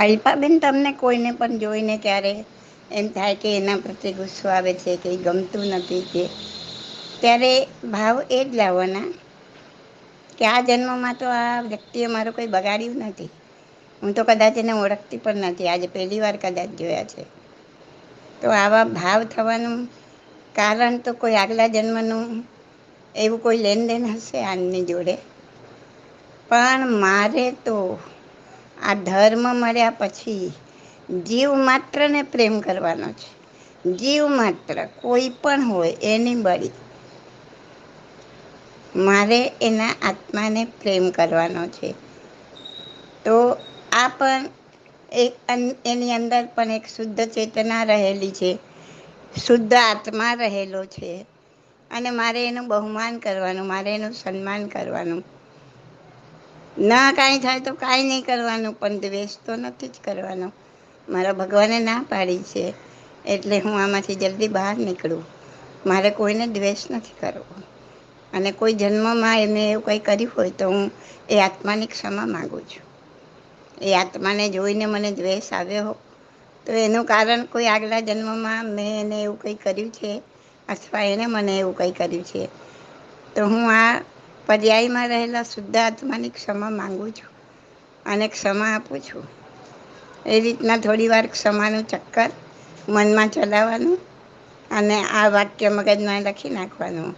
અલ્પાબેન તમને કોઈને પણ જોઈને ક્યારે એમ થાય કે એના પ્રત્યે ગુસ્સો આવે છે કે ગમતું નથી કે, ત્યારે ભાવ એ જ લાવવાના કે આ જન્મમાં તો આ વ્યક્તિએ મારું કંઈ બગાડ્યું નથી. હું તો કદાચ એને ઓળખતી પણ નથી. આજે પહેલી વાર કદાચ જોયા છે. તો આવા ભાવ થવાનું કારણ તો કોઈ આગલા જન્મનું એવું કોઈ લેનદેન હશે આની જોડે? પણ મારે તો આ ધર્મ મળ્યા પછી જીવ માત્રને પ્રેમ કરવાનો છે. જીવ માત્ર કોઈ પણ હોય એની બળી. મારે એના આત્માને પ્રેમ કરવાનો છે. તો આ પણ એક એની અંદર પણ એક શુદ્ધ ચેતના રહેલી છે. શુદ્ધ આત્મા રહેલો છે. અને મારે એનું બહુમાન કરવાનું, મારે એનું સન્માન કરવાનું. ના, કાંઈ થાય તો કાંઈ નહીં કરવાનું, પણ દ્વેષ તો નથી જ કરવાનો. મારા ભગવાને ના પાડી છે, એટલે હું આમાંથી જલ્દી બહાર નીકળું. મારે કોઈને દ્વેષ નથી કરવો. અને કોઈ જન્મમાં એમને એવું કંઈ કર્યું હોય તો હું એ આત્માની ક્ષમા માગું છું. એ આત્માને જોઈને મને દ્વેષ આવ્યો તો એનું કારણ કોઈ આગલા જન્મમાં મેં એને એવું કંઈ કર્યું છે, અથવા એણે મને એવું કંઈ કર્યું છે. તો હું આ પર્યાયમાં રહેલા શુદ્ધ આત્માની ક્ષમા માગું છું અને ક્ષમા આપું છું. એ રીતના થોડી વાર ક્ષમાનું ચક્કર મનમાં ચલાવવાનું અને આ વાક્ય મગજમાં લખી નાખવાનું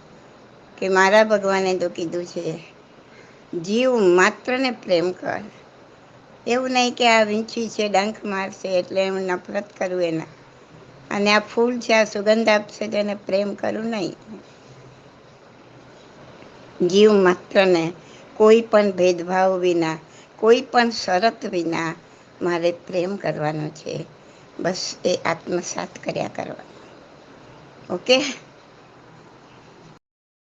કે મારા ભગવાને તો કીધું છે, જીવ માત્રને પ્રેમ કર. એવું નહીં કે આ વીંછી છે, ડંખ મારશે એટલે હું નફરત કરું એના. અને આ ફૂલ છે, આ સુગંધ આપશે તેને પ્રેમ કરું નહીં. જીવ માત્રને કોઈ પણ ભેદભાવ વિના, કોઈ પણ શરત વિના મારે પ્રેમ કરવાનો છે. બસ એ આત્મસાત કર્યા કરવાનો. ઓકે?